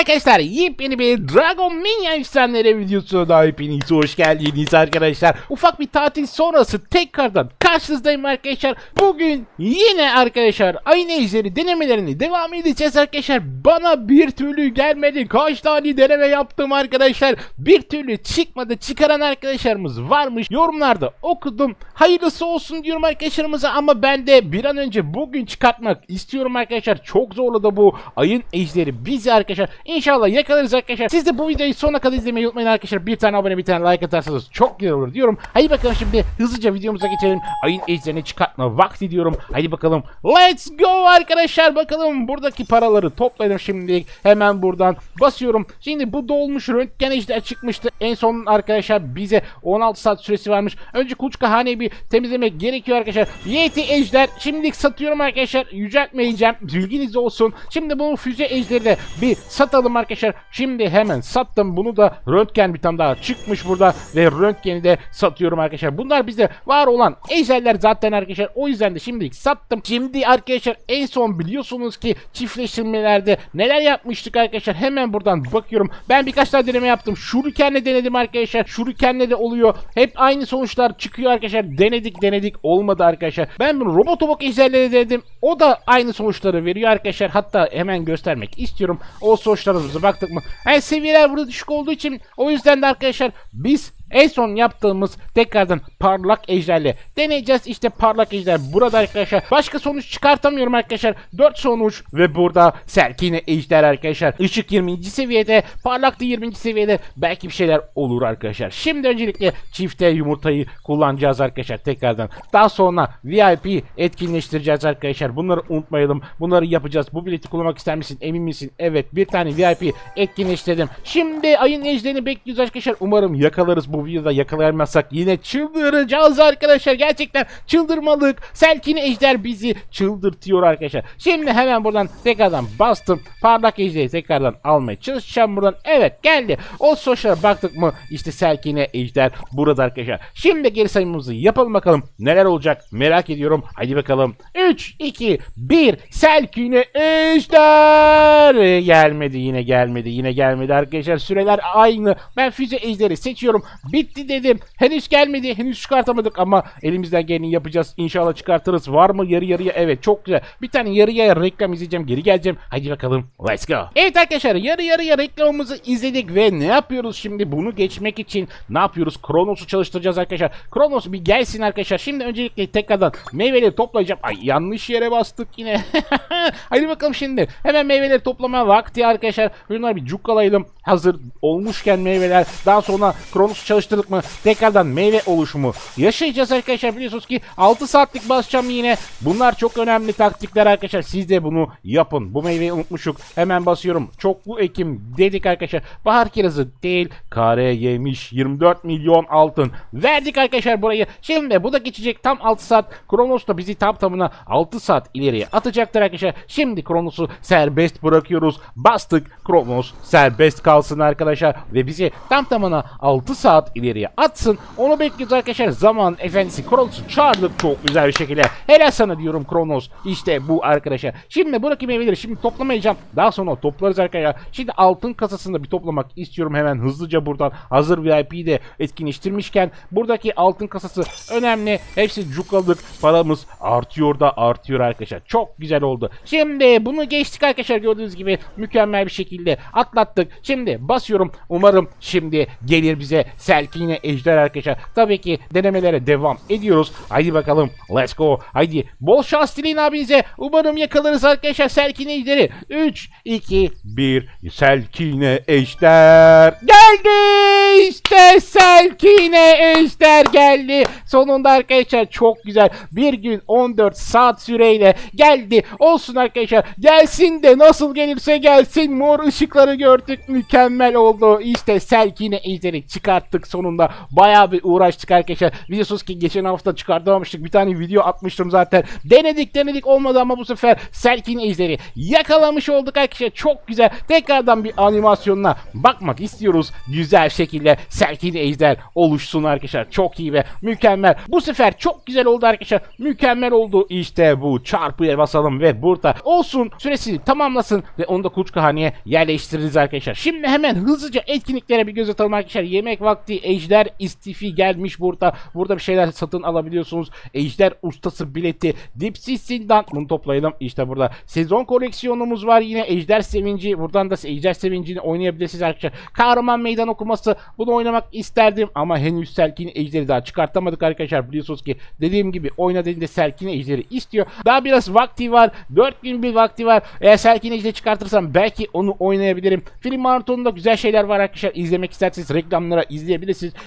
arkadaşlar yepyeni bir Dragon Mania efsaneleri videosuna hepiniz hoş geldiniz arkadaşlar. Ufak bir tatil sonrası tekrardan karşınızdayım arkadaşlar. Bugün yine arkadaşlar aynı ejderi denemelerini devam edeceğiz arkadaşlar. Bana bir türlü gelmedi. Kaç tane deneme yaptım arkadaşlar. Bir türlü çıkmadı. Çıkaran arkadaşlarımız varmış. Yorumlarda okudum. Hayırlısı olsun diyorum arkadaşlarımıza ama ben de bir an önce bugün çıkartmak istiyorum arkadaşlar. Çok zorlu da bu ayın ejderi bizi arkadaşlar. İnşallah yakalarız arkadaşlar. Siz de bu videoyu sonuna kadar izlemeyi unutmayın arkadaşlar. Bir tane abone bir tane like atarsanız çok güzel olur diyorum. Hadi bakalım şimdi hızlıca videomuza geçelim. Ayın ejderini çıkartma vakti diyorum. Hadi bakalım. Let's go arkadaşlar. Bakalım buradaki paraları toplayalım şimdi. Hemen buradan basıyorum. Şimdi bu dolmuş röntgen ejder çıkmıştı. En son arkadaşlar bize 16 saat süresi varmış. Önce kuluçka haneyi bir temizlemek gerekiyor arkadaşlar. Yeti ejder şimdilik satıyorum arkadaşlar. Yüceltmeyeceğim. Bilginiz olsun. Şimdi bunu füze ejderi de bir satalım arkadaşlar. Şimdi hemen sattım. Bunu da röntgen bir tane daha çıkmış burada ve röntgeni de satıyorum arkadaşlar. Bunlar bizde var olan ejderler zaten arkadaşlar. O yüzden de şimdilik sattım. Şimdi arkadaşlar en son biliyorsunuz ki çiftleştirmelerde neler yapmıştık arkadaşlar. Hemen buradan bakıyorum. Ben birkaç tane deneme yaptım. Shuriken'le denedim arkadaşlar. Shuriken'le de oluyor. Hep aynı sonuçlar çıkıyor arkadaşlar. Denedik denedik olmadı arkadaşlar. Ben bunu robotobok ejderleri denedim. O da aynı sonuçları veriyor arkadaşlar. Hatta hemen göstermek istiyorum. O sonuçlarımıza baktık mı? Yani seviyeler burada düşük olduğu için o yüzden de arkadaşlar biz en son yaptığımız tekrardan parlak ejderle deneyeceğiz. İşte parlak ejder burada arkadaşlar. Başka sonuç çıkartamıyorum arkadaşlar. 4 sonuç ve burada Serkine ejder arkadaşlar. Işık 20. seviyede, parlak da 20. seviyede. Belki bir şeyler olur arkadaşlar. Şimdi öncelikle çifte yumurtayı kullanacağız arkadaşlar tekrardan. Daha sonra VIP etkinleştireceğiz arkadaşlar. Bunları unutmayalım. Bunları yapacağız. Bu bileti kullanmak ister misin? Emin misin? Evet bir tane VIP etkinleştirdim. Şimdi ayın ejderini bekliyoruz arkadaşlar. Umarım yakalarız bu videoda yakalayamazsak yine çıldıracağız arkadaşlar. Gerçekten çıldırmalık. Selkin ejder bizi çıldırtıyor arkadaşlar. Şimdi hemen buradan tekrardan bastım. Parlak ejderi tekrardan almaya çalışacağım buradan. Evet geldi. O sonuçlara baktık mı? İşte Selkine ejder burada arkadaşlar. Şimdi geri sayımımızı yapalım bakalım. Neler olacak merak ediyorum. Hadi bakalım. 3, 2, 1. Selkine ejder. Gelmedi yine gelmedi yine gelmedi arkadaşlar. Süreler aynı. Ben füze ejderi seçiyorum. Bitti dedim. Henüz gelmedi. Henüz çıkartamadık ama elimizden geleni yapacağız. İnşallah çıkartırız. Var mı yarı yarıya? Evet çok güzel. Bir tane yarı yarıya reklam izleyeceğim. Geri geleceğim. Hadi bakalım. Let's go. Evet arkadaşlar yarı yarıya reklamımızı izledik ve ne yapıyoruz şimdi? Bunu geçmek için ne yapıyoruz? Kronos'u çalıştıracağız arkadaşlar. Kronos bir gelsin arkadaşlar. Şimdi öncelikle tekrardan meyveleri toplayacağım. Ay yanlış yere bastık yine. Hadi bakalım şimdi. Hemen meyveleri toplamaya vakti arkadaşlar. Bunları bir cukkalayalım. Hazır olmuşken meyveler. Daha sonra Kronos'u çalıştırdık mı? Tekrardan meyve oluşumu yaşayacağız arkadaşlar. Biliyorsunuz ki 6 saatlik basacağım yine. Bunlar çok önemli taktikler arkadaşlar. Siz de bunu yapın. Bu meyveyi unutmuşuk. Hemen basıyorum. Çoklu ekim dedik arkadaşlar. Bahar kirazı değil. Kare yemiş 24 milyon altın. Verdik arkadaşlar burayı. Şimdi bu da geçecek tam 6 saat. Kronos da bizi tam tamına 6 saat ileriye atacaktır arkadaşlar. Şimdi Kronos'u serbest bırakıyoruz. Bastık. Kronos serbest kalsın arkadaşlar. Ve bizi tam tamına 6 saat ileriye atsın. Onu bekliyoruz arkadaşlar. Zaman efendisi Kronos'u çağırdık çok güzel bir şekilde. Helal sana diyorum Kronos. İşte bu arkadaşlar. Şimdi buradaki meyveleri şimdi toplamayacağım. Daha sonra toplarız arkadaşlar. Şimdi altın kasasında bir toplamak istiyorum hemen hızlıca buradan. Hazır VIP'yi de etkinleştirmişken buradaki altın kasası önemli. Hepsi cukladık. Paramız artıyor da artıyor arkadaşlar. Çok güzel oldu. Şimdi bunu geçtik arkadaşlar gördüğünüz gibi mükemmel bir şekilde atlattık. Şimdi basıyorum. Umarım şimdi gelir bize Selkine Ejder arkadaşlar. Tabii ki denemelere devam ediyoruz. Haydi bakalım. Let's go. Haydi. Bol şans dileyin abinize. Umarım yakalarız arkadaşlar Selkine Ejder'i. 3, 2, 1. Selkine Ejder. Geldi. İşte Selkine Ejder geldi. Sonunda arkadaşlar çok güzel. Bir gün 14 saat süreyle geldi. Olsun arkadaşlar. Gelsin de nasıl gelirse gelsin. Mor ışıkları gördük. mükemmel oldu. İşte Selkine ejderi çıkarttık sonunda. Bayağı bir uğraştık arkadaşlar. Biliyorsunuz ki geçen hafta çıkartamamıştık. Bir tane video atmıştım zaten. Denedik denedik olmadı ama bu sefer Selkine ejderi yakalamış olduk arkadaşlar. Çok güzel. Tekrardan bir animasyonuna bakmak istiyoruz. Güzel şekilde Selkine ejder oluşsun arkadaşlar. Çok iyi ve mükemmel. Bu sefer çok güzel oldu arkadaşlar. Mükemmel oldu. İşte bu çarpıya basalım ve burada olsun. Süresini tamamlasın ve onu da kuluçkahaneye yerleştiririz arkadaşlar. Şimdi hemen hızlıca etkinliklere bir göz atalım arkadaşlar. Yemek vakti ejder istifi gelmiş burada. Burada bir şeyler satın alabiliyorsunuz. Ejder ustası bileti. Dipsiz Sindan. Bunu toplayalım. İşte burada sezon koleksiyonumuz var yine. Ejder sevinci. Buradan da ejder sevincini oynayabilirsiniz arkadaşlar. Kahraman meydan okuması. Bunu oynamak isterdim ama henüz Selkin ejderi daha çıkartamadık arkadaşlar. Biliyorsunuz ki dediğim gibi oyna dediğinde Selkin ejderi istiyor. Daha biraz vakti var. 4 gün bir vakti var. Eğer Selkin ejderi çıkartırsam belki onu oynayabilirim. Film maratonunda güzel şeyler var arkadaşlar. İzlemek isterseniz reklamlara izleyebilirsiniz.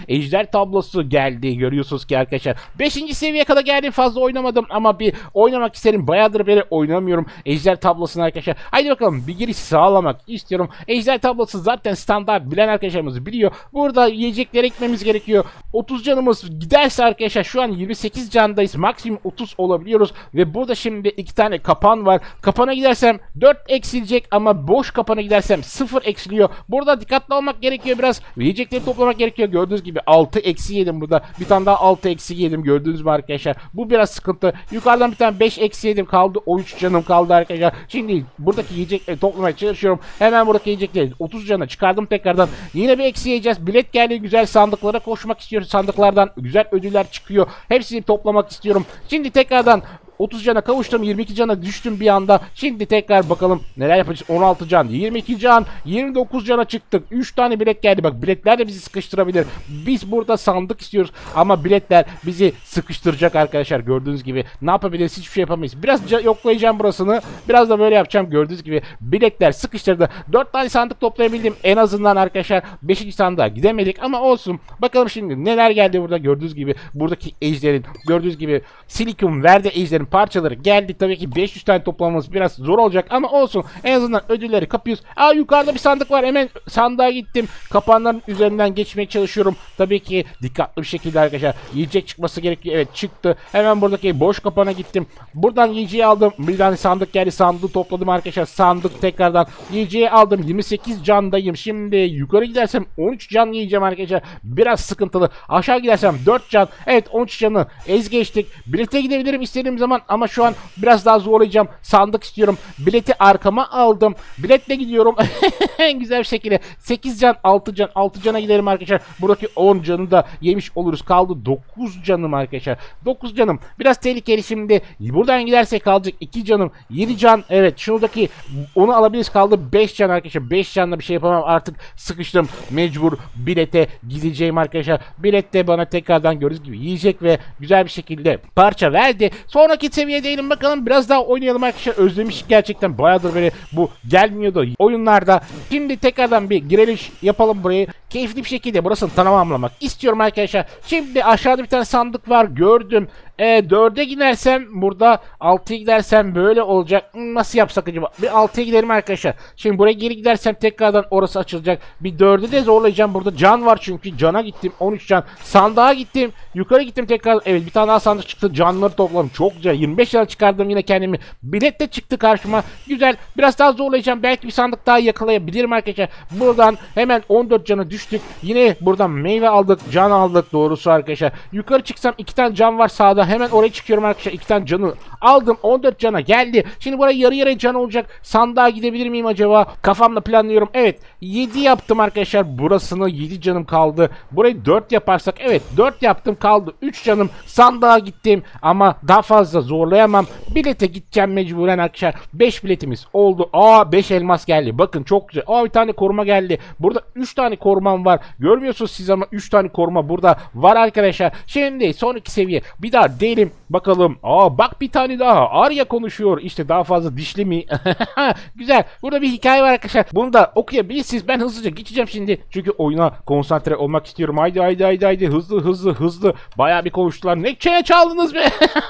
Ejder tablosu geldi. Görüyorsunuz ki arkadaşlar. 5. seviyeye kadar geldi. Fazla oynamadım ama bir oynamak isterim. Bayağıdır beri oynamıyorum. Ejder tablosunu arkadaşlar. Haydi bakalım bir giriş sağlamak istiyorum. Ejder tablosu zaten standart bilen arkadaşlarımız biliyor. Burada yiyecekler ekmemiz gerekiyor. 30 canımız giderse arkadaşlar şu an 28 candayız. Maksimum 30 olabiliyoruz. Ve burada şimdi iki tane kapan var. Kapana gidersem 4 eksilecek ama boş kapana gidersem 0 eksiliyor. Burada dikkatli olmak gerekiyor biraz. Yiyecekleri toplamak gerekiyor. Gördüğünüz gibi 6 eksi yedim burada. Bir tane daha 6 eksi yedim gördüğünüz mü arkadaşlar. Bu biraz sıkıntı. Yukarıdan bir tane 5 eksi yedim kaldı. 13 canım kaldı arkadaşlar. Şimdi buradaki yiyecekleri toplamaya çalışıyorum. Hemen buradaki yiyecekleri 30 cana çıkardım tekrardan. Yine bir eksi yiyeceğiz. Bilet geldi güzel sandıklara koşmak istiyoruz. Sandıklardan güzel ödüller çıkıyor. Hepsini toplamak istiyorum. Şimdi tekrardan 30 cana kavuştum 22 cana düştüm bir anda. Şimdi tekrar bakalım neler yapacağız. 16 can, 22 can, 29 cana çıktık. 3 tane bilet geldi. Bak biletler de bizi sıkıştırabilir. Biz burada sandık istiyoruz ama biletler bizi sıkıştıracak arkadaşlar. Gördüğünüz gibi ne yapabiliriz? Hiçbir şey yapamayız. Biraz ca- yoklayacağım burasını. Biraz da böyle yapacağım. Gördüğünüz gibi biletler sıkıştırdı. 4 tane sandık toplayabildim. En azından arkadaşlar 5. sandığa gidemedik ama olsun. Bakalım şimdi neler geldi burada gördüğünüz gibi. Buradaki ejderin gördüğünüz gibi silikum verde ejderin parçaları geldi. Tabii ki 500 tane toplamamız biraz zor olacak ama olsun. En azından ödülleri kapıyoruz. Aa yukarıda bir sandık var. Hemen sandığa gittim. Kapanların üzerinden geçmeye çalışıyorum. Tabii ki dikkatli bir şekilde arkadaşlar. Yiyecek çıkması gerekiyor. Evet çıktı. Hemen buradaki boş kapana gittim. Buradan yiyeceği aldım. Bir tane sandık geldi. Sandığı topladım arkadaşlar. Sandık tekrardan yiyeceği aldım. 28 candayım. Şimdi yukarı gidersem 13 can yiyeceğim arkadaşlar. Biraz sıkıntılı. Aşağı gidersem 4 can. Evet 13 canı ez geçtik. Bilete gidebilirim istediğim zaman ama şu an biraz daha zorlayacağım. Sandık istiyorum. Bileti arkama aldım. Biletle gidiyorum. en güzel bir şekilde 8 can 6 can 6 cana giderim arkadaşlar. Buradaki 10 canı da yemiş oluruz. Kaldı 9 canım arkadaşlar. 9 canım. Biraz tehlikeli şimdi. Buradan gidersek kalacak 2 canım. 7 can. Evet şuradaki onu alabiliriz. Kaldı 5 can arkadaşlar. 5 canla bir şey yapamam. Artık sıkıştım. Mecbur bilete gideceğim arkadaşlar. Bilet de bana tekrardan gördüğünüz gibi yiyecek ve güzel bir şekilde parça verdi. Sonraki seviye değilim bakalım. Biraz daha oynayalım arkadaşlar. Özlemiştik gerçekten. Bayağıdır böyle bu gelmiyordu oyunlarda. Şimdi tekrardan bir gireliş yapalım burayı. Keyifli bir şekilde burasını tamamlamak istiyorum arkadaşlar. Şimdi aşağıda bir tane sandık var. Gördüm. E, 4'e gidersem burada 6'ya gidersem böyle olacak. Nasıl yapsak acaba? Bir 6'ya gidelim arkadaşlar. Şimdi buraya geri gidersem tekrardan orası açılacak. Bir 4'e de zorlayacağım. Burada can var çünkü. Cana gittim. 13 can. Sandığa gittim. Yukarı gittim tekrar. Evet bir tane daha sandık çıktı. Canları topladım. Çok güzel. 25 can çıkardım yine kendimi. Bilet de çıktı karşıma. Güzel. Biraz daha zorlayacağım. Belki bir sandık daha yakalayabilirim arkadaşlar. Buradan hemen 14 cana düştük. Yine buradan meyve aldık. Can aldık doğrusu arkadaşlar. Yukarı çıksam iki tane can var sağda. Hemen oraya çıkıyorum arkadaşlar. iki tane canı aldım. 14 cana geldi. Şimdi buraya yarı yarıya can olacak. Sandığa gidebilir miyim acaba? Kafamda planlıyorum. Evet. 7 yaptım arkadaşlar. Burasını 7 canım kaldı. Burayı 4 yaparsak. Evet 4 yaptım kaldı. 3 canım. Sandığa gittim. Ama daha fazla zorlayamam. Bilete gideceğim mecburen arkadaşlar. 5 biletimiz oldu. Aa 5 elmas geldi. Bakın çok güzel. Aa bir tane koruma geldi. Burada 3 tane korumam var. Görmüyorsunuz siz ama 3 tane koruma burada var arkadaşlar. Şimdi sonraki seviye. Bir daha değilim. Bakalım. Aa bak bir tane daha. Arya konuşuyor. İşte daha fazla dişli mi? güzel. Burada bir hikaye var arkadaşlar. Bunu da okuyabilirsiniz. Ben hızlıca geçeceğim şimdi. Çünkü oyuna konsantre olmak istiyorum. Haydi haydi haydi haydi. Hızlı hızlı hızlı. Bayağı bir konuştular. Ne çene çaldınız be?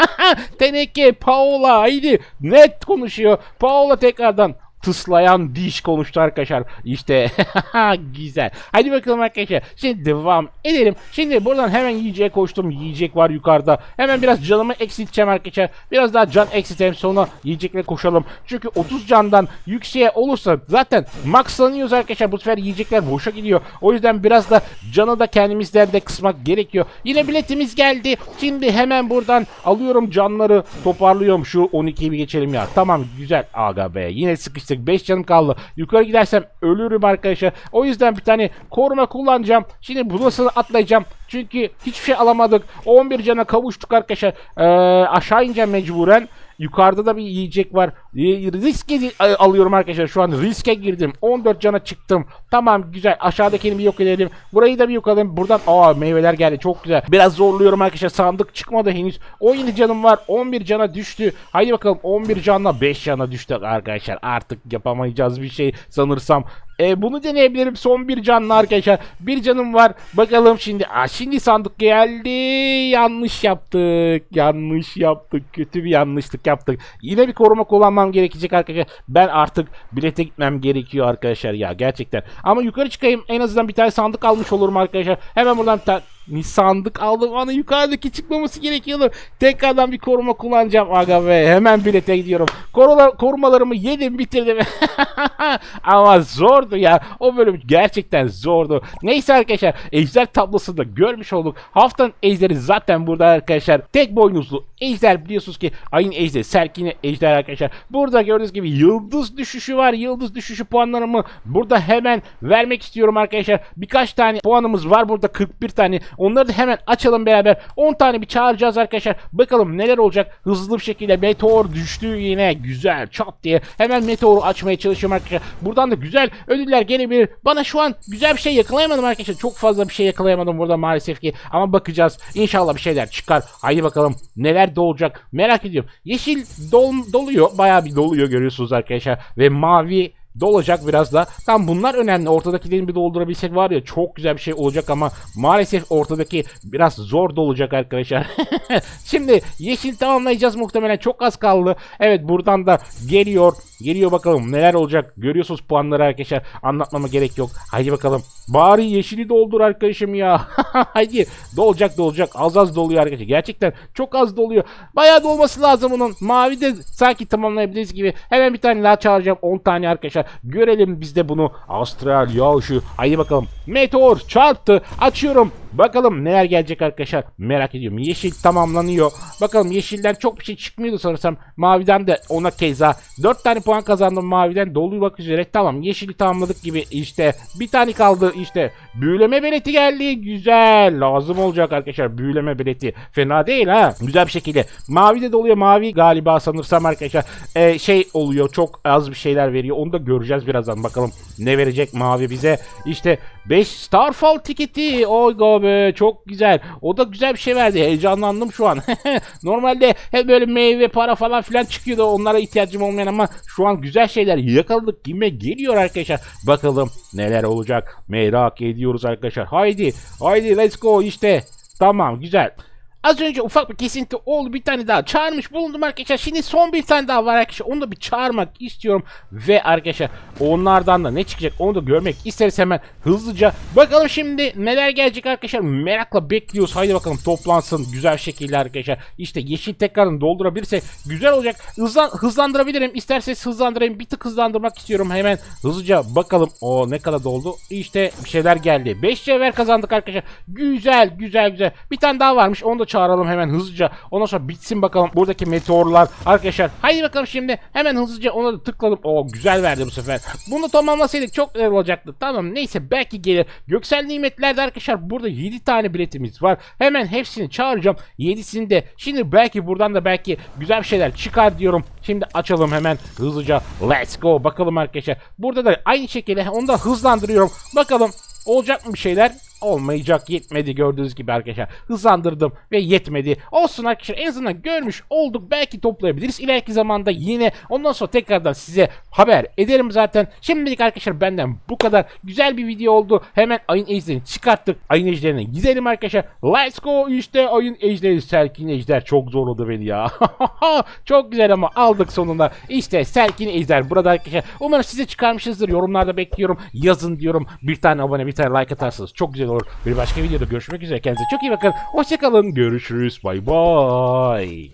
Teneke, Paola haydi. Net konuşuyor. Paola tekrardan tıslayan diş konuştu arkadaşlar. İşte güzel. Hadi bakalım arkadaşlar. Şimdi devam edelim. Şimdi buradan hemen yiyeceğe koştum. Yiyecek var yukarıda. Hemen biraz canımı eksilteceğim arkadaşlar. Biraz daha can eksiltelim sonra yiyecekle koşalım. Çünkü 30 candan yükseğe olursa zaten maxlanıyoruz arkadaşlar. Bu sefer yiyecekler boşa gidiyor. O yüzden biraz da canı da kendimizden de kısmak gerekiyor. Yine biletimiz geldi. Şimdi hemen buradan alıyorum canları toparlıyorum. Şu 12'yi bir geçelim ya. Tamam güzel. Aga be yine sıkıştık. 5 canım kaldı. Yukarı gidersem ölürüm arkadaşlar. O yüzden bir tane koruma kullanacağım. Şimdi bu nasıl atlayacağım. Çünkü hiçbir şey alamadık. 11 cana kavuştuk arkadaşlar. Ee, aşağı ineceğim mecburen. Yukarıda da bir yiyecek var. Ee, Riske alıyorum arkadaşlar. Şu an riske girdim. 14 cana çıktım. Tamam güzel. Aşağıdakini bir yok edelim. Burayı da bir yok edelim. Buradan aa meyveler geldi. Çok güzel. Biraz zorluyorum arkadaşlar. Sandık çıkmadı henüz. 17 canım var. 11 cana düştü. Haydi bakalım 11 canla 5 cana düştük arkadaşlar. Artık yapamayacağız bir şey sanırsam. E, bunu deneyebilirim son bir canlı arkadaşlar. Bir canım var. Bakalım şimdi. Aa, şimdi sandık geldi. Yanlış yaptık. Yanlış yaptık. Kötü bir yanlışlık yaptık. Yine bir koruma kullanmam gerekecek arkadaşlar. Ben artık bilete gitmem gerekiyor arkadaşlar ya gerçekten. Ama yukarı çıkayım. En azından bir tane sandık almış olurum arkadaşlar. Hemen buradan bir sandık aldım. Ana yukarıdaki çıkmaması gerekiyordu. Tekrardan bir koruma kullanacağım aga be. Hemen bilete gidiyorum. Korula, korumalarımı yedim bitirdim. Ama zordu ya. O bölüm gerçekten zordu. Neyse arkadaşlar. Ejder tablosunda görmüş olduk. Haftanın ejderi zaten burada arkadaşlar. Tek boynuzlu ejder biliyorsunuz ki ayın ejderi. Serkine ejder arkadaşlar. Burada gördüğünüz gibi yıldız düşüşü var. Yıldız düşüşü puanlarımı burada hemen vermek istiyorum arkadaşlar. Birkaç tane puanımız var burada 41 tane. Onları da hemen açalım beraber. 10 tane bir çağıracağız arkadaşlar. Bakalım neler olacak. Hızlı bir şekilde meteor düştü yine. Güzel çat diye. Hemen meteoru açmaya çalışıyorum arkadaşlar. Buradan da güzel ödüller gelebilir. Bana şu an güzel bir şey yakalayamadım arkadaşlar. Çok fazla bir şey yakalayamadım burada maalesef ki. Ama bakacağız. İnşallah bir şeyler çıkar. Haydi bakalım neler de olacak. Merak ediyorum. Yeşil dol, doluyor. Bayağı bir doluyor görüyorsunuz arkadaşlar. Ve mavi dolacak biraz da. Tam bunlar önemli. Ortadakilerini bir doldurabilsek var ya çok güzel bir şey olacak ama maalesef ortadaki biraz zor dolacak arkadaşlar. Şimdi yeşil tamamlayacağız muhtemelen. Çok az kaldı. Evet buradan da geliyor. Geliyor bakalım neler olacak. Görüyorsunuz puanları arkadaşlar. Anlatmama gerek yok. Haydi bakalım. Bari yeşili doldur arkadaşım ya. Haydi dolacak dolacak. Az az doluyor arkadaşlar. Gerçekten çok az doluyor. Bayağı dolması lazım onun. Mavi de sanki tamamlayabiliriz gibi. Hemen bir tane daha çağıracağım. 10 tane arkadaşlar. Görelim biz de bunu. Astral yağışı. Haydi bakalım. Meteor çarptı. Açıyorum. Bakalım neler gelecek arkadaşlar. Merak ediyorum. Yeşil tamamlanıyor. Bakalım yeşilden çok bir şey çıkmıyordu sanırsam. Maviden de ona keza 4 tane puan kazandım maviden. Dolmak üzere. Tamam yeşili tamamladık gibi işte. Bir tane kaldı işte. Büyüleme bileti geldi. Güzel. Lazım olacak arkadaşlar. Büyüleme bileti. Fena değil ha. Güzel bir şekilde. Mavi de doluyor. Mavi galiba sanırsam arkadaşlar. Ee, şey oluyor. Çok az bir şeyler veriyor. Onu da göreceğiz birazdan. Bakalım ne verecek mavi bize. İşte 5 Starfall tiketi. Oy be. Çok güzel. O da güzel bir şey verdi. Heyecanlandım şu an. Normalde hep böyle meyve para falan filan çıkıyordu. Onlara ihtiyacım olmayan ama şu an güzel şeyler yakaladık gibi geliyor arkadaşlar. Bakalım neler olacak. Merak ediyoruz arkadaşlar. Haydi. Haydi let's go işte. Tamam güzel. Az önce ufak bir kesinti oldu. Bir tane daha çağırmış bulundum arkadaşlar. Şimdi son bir tane daha var arkadaşlar. Onu da bir çağırmak istiyorum. Ve arkadaşlar onlardan da ne çıkacak onu da görmek isteriz hemen hızlıca. Bakalım şimdi neler gelecek arkadaşlar. Merakla bekliyoruz. Haydi bakalım toplansın güzel şekilde arkadaşlar. İşte yeşil tekrarını doldurabilirsek güzel olacak. Hızlan, hızlandırabilirim. İsterseniz hızlandırayım. Bir tık hızlandırmak istiyorum. Hemen hızlıca bakalım. O ne kadar doldu. İşte bir şeyler geldi. 5 cevher kazandık arkadaşlar. Güzel güzel güzel. Bir tane daha varmış. Onu da çağıralım hemen hızlıca. Ondan sonra bitsin bakalım buradaki meteorlar. Arkadaşlar haydi bakalım şimdi hemen hızlıca ona da tıkladım. O güzel verdi bu sefer. Bunu tamamlasaydık çok güzel olacaktı. Tamam neyse belki gelir. Göksel nimetlerde arkadaşlar burada 7 tane biletimiz var. Hemen hepsini çağıracağım. 7'sini de şimdi belki buradan da belki güzel bir şeyler çıkar diyorum. Şimdi açalım hemen hızlıca. Let's go. Bakalım arkadaşlar. Burada da aynı şekilde onu da hızlandırıyorum. Bakalım olacak mı bir şeyler? Olmayacak yetmedi gördüğünüz gibi arkadaşlar. Hızlandırdım ve yetmedi. Olsun arkadaşlar en azından görmüş olduk. Belki toplayabiliriz. İleriki zamanda yine ondan sonra tekrardan size haber ederim zaten. Şimdilik arkadaşlar benden bu kadar. Güzel bir video oldu. Hemen ayın ejderini çıkarttık. Ayın ejderine gidelim arkadaşlar. Let's go işte ayın ejderi Selkin ejder çok zorladı beni ya. çok güzel ama aldık sonunda. İşte Selkin ejder burada arkadaşlar. Umarım size çıkarmışızdır. Yorumlarda bekliyorum. Yazın diyorum. Bir tane abone bir tane like atarsanız çok güzel olur. Bir başka videoda görüşmek üzere. Kendinize çok iyi bakın. Hoşçakalın. Görüşürüz. Bay bay.